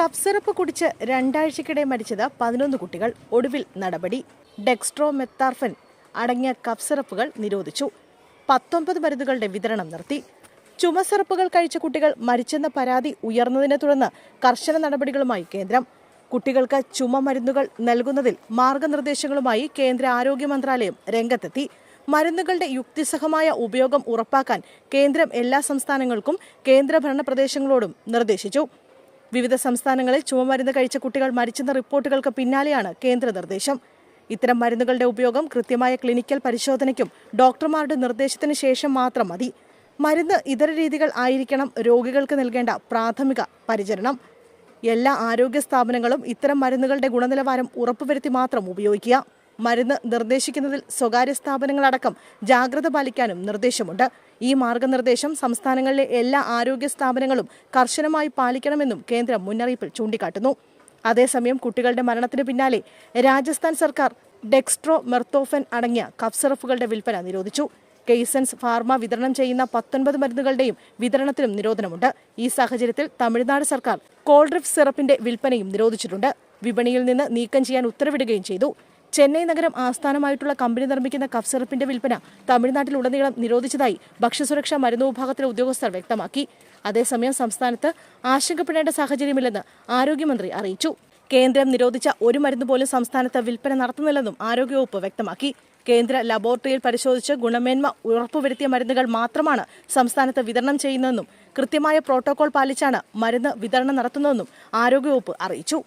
Cup syrup കുടിച്ച് രണ്ടാഴ്ചക്കിടെ മരിച്ചത് പതിനൊന്ന് കുട്ടികൾ. ഒടുവിൽ നടപടി. ഡെക്സ്ട്രോ മെത്താർഫൻ അടങ്ങിയ കപ്പ് സിറപ്പുകൾ നിരോധിച്ചു. പത്തൊമ്പത് മരുന്നുകളുടെ വിതരണം നിർത്തി. ചുമസിറപ്പുകൾ കഴിച്ച കുട്ടികൾ മരിച്ചെന്ന പരാതി ഉയർന്നതിനെ തുടർന്ന് കർശന നടപടികളുമായി കേന്ദ്രം. കുട്ടികൾക്ക് ചുമ മരുന്നുകൾ നൽകുന്നതിൽ മാർഗനിർദ്ദേശങ്ങളുമായി കേന്ദ്ര ആരോഗ്യ മന്ത്രാലയം രംഗത്തെത്തി. മരുന്നുകളുടെ യുക്തിസഹമായ ഉപയോഗം ഉറപ്പാക്കാൻ കേന്ദ്രം എല്ലാ സംസ്ഥാനങ്ങൾക്കും കേന്ദ്രഭരണ പ്രദേശങ്ങളോടും നിർദ്ദേശിച്ചു. വിവിധ സംസ്ഥാനങ്ങളിൽ ചുമമരുന്ന് കഴിച്ച കുട്ടികൾ മരിച്ചെന്ന റിപ്പോർട്ടുകൾക്ക് പിന്നാലെയാണ് കേന്ദ്ര നിർദ്ദേശം ഇത്തരം മരുന്നുകളുടെ ഉപയോഗം കൃത്യമായ ക്ലിനിക്കൽ പരിശോധനയ്ക്കും ഡോക്ടർമാരുടെ നിർദ്ദേശത്തിന് ശേഷം മാത്രം മതി. മരുന്ന് ഇതര രീതികൾ ആയിരിക്കണം രോഗികൾക്ക് നൽകേണ്ട പ്രാഥമിക പരിചരണം. എല്ലാ ആരോഗ്യ സ്ഥാപനങ്ങളും ഇത്തരം മരുന്നുകളുടെ ഗുണനിലവാരം ഉറപ്പുവരുത്തി മാത്രം ഉപയോഗിക്കുക. മരുന്ന് നിർദ്ദേശിക്കുന്നതിൽ സ്വകാര്യ സ്ഥാപനങ്ങളടക്കം ജാഗ്രത പാലിക്കാനും നിർദ്ദേശമുണ്ട്. ഈ മാർഗനിർദ്ദേശം സംസ്ഥാനങ്ങളിലെ എല്ലാ ആരോഗ്യ സ്ഥാപനങ്ങളും കർശനമായി പാലിക്കണമെന്നും കേന്ദ്രം മുന്നറിയിപ്പിൽ ചൂണ്ടിക്കാട്ടുന്നു. അതേസമയം കുട്ടികളുടെ മരണത്തിന് പിന്നാലെ രാജസ്ഥാൻ സർക്കാർ ഡെക്സ്ട്രോ മെർത്തോഫൻ അടങ്ങിയ കഫ് സിറപ്പുകളുടെ വിൽപ്പന നിരോധിച്ചു. കെയ്സൻസ് ഫാർമ വിതരണം ചെയ്യുന്ന പത്തൊൻപത് മരുന്നുകളുടെയും വിതരണത്തിനും നിരോധനമുണ്ട്. ഈ സാഹചര്യത്തിൽ തമിഴ്നാട് സർക്കാർ കോൾഡ്രിഫ് സിറപ്പിന്റെ വിൽപ്പനയും നിരോധിച്ചിട്ടുണ്ട്. വിപണിയിൽ നിന്ന് നീക്കം ചെയ്യാൻ ഉത്തരവിടുകയും ചെയ്തു. ചെന്നൈ നഗരം ആസ്ഥാനമായിട്ടുള്ള കമ്പനി നിർമ്മിക്കുന്ന കഫ് സിറപ്പിന്റെ വിൽപ്പന തമിഴ്നാട്ടിലുടനീളം നിരോധിച്ചതായി ഭക്ഷ്യസുരക്ഷാ മരുന്ന് വിഭാഗത്തിലെ ഉദ്യോഗസ്ഥർ വ്യക്തമാക്കി. അതേസമയം സംസ്ഥാനത്ത് ആശങ്കപ്പെടേണ്ട സാഹചര്യമില്ലെന്ന് ആരോഗ്യമന്ത്രി അറിയിച്ചു. കേന്ദ്രം നിരോധിച്ച ഒരു മരുന്ന് പോലും സംസ്ഥാനത്ത് വിൽപ്പന നടത്തുന്നില്ലെന്നും ആരോഗ്യവകുപ്പ് വ്യക്തമാക്കി. കേന്ദ്ര ലബോറട്ടറിയിൽ പരിശോധിച്ച് ഗുണമേന്മ ഉറപ്പുവരുത്തിയ മരുന്നുകൾ മാത്രമാണ് സംസ്ഥാനത്ത് വിതരണം ചെയ്യുന്നതെന്നും കൃത്യമായ പ്രോട്ടോകോൾ പാലിച്ചാണ് മരുന്ന് വിതരണം നടത്തുന്നതെന്നും ആരോഗ്യവകുപ്പ് അറിയിച്ചു.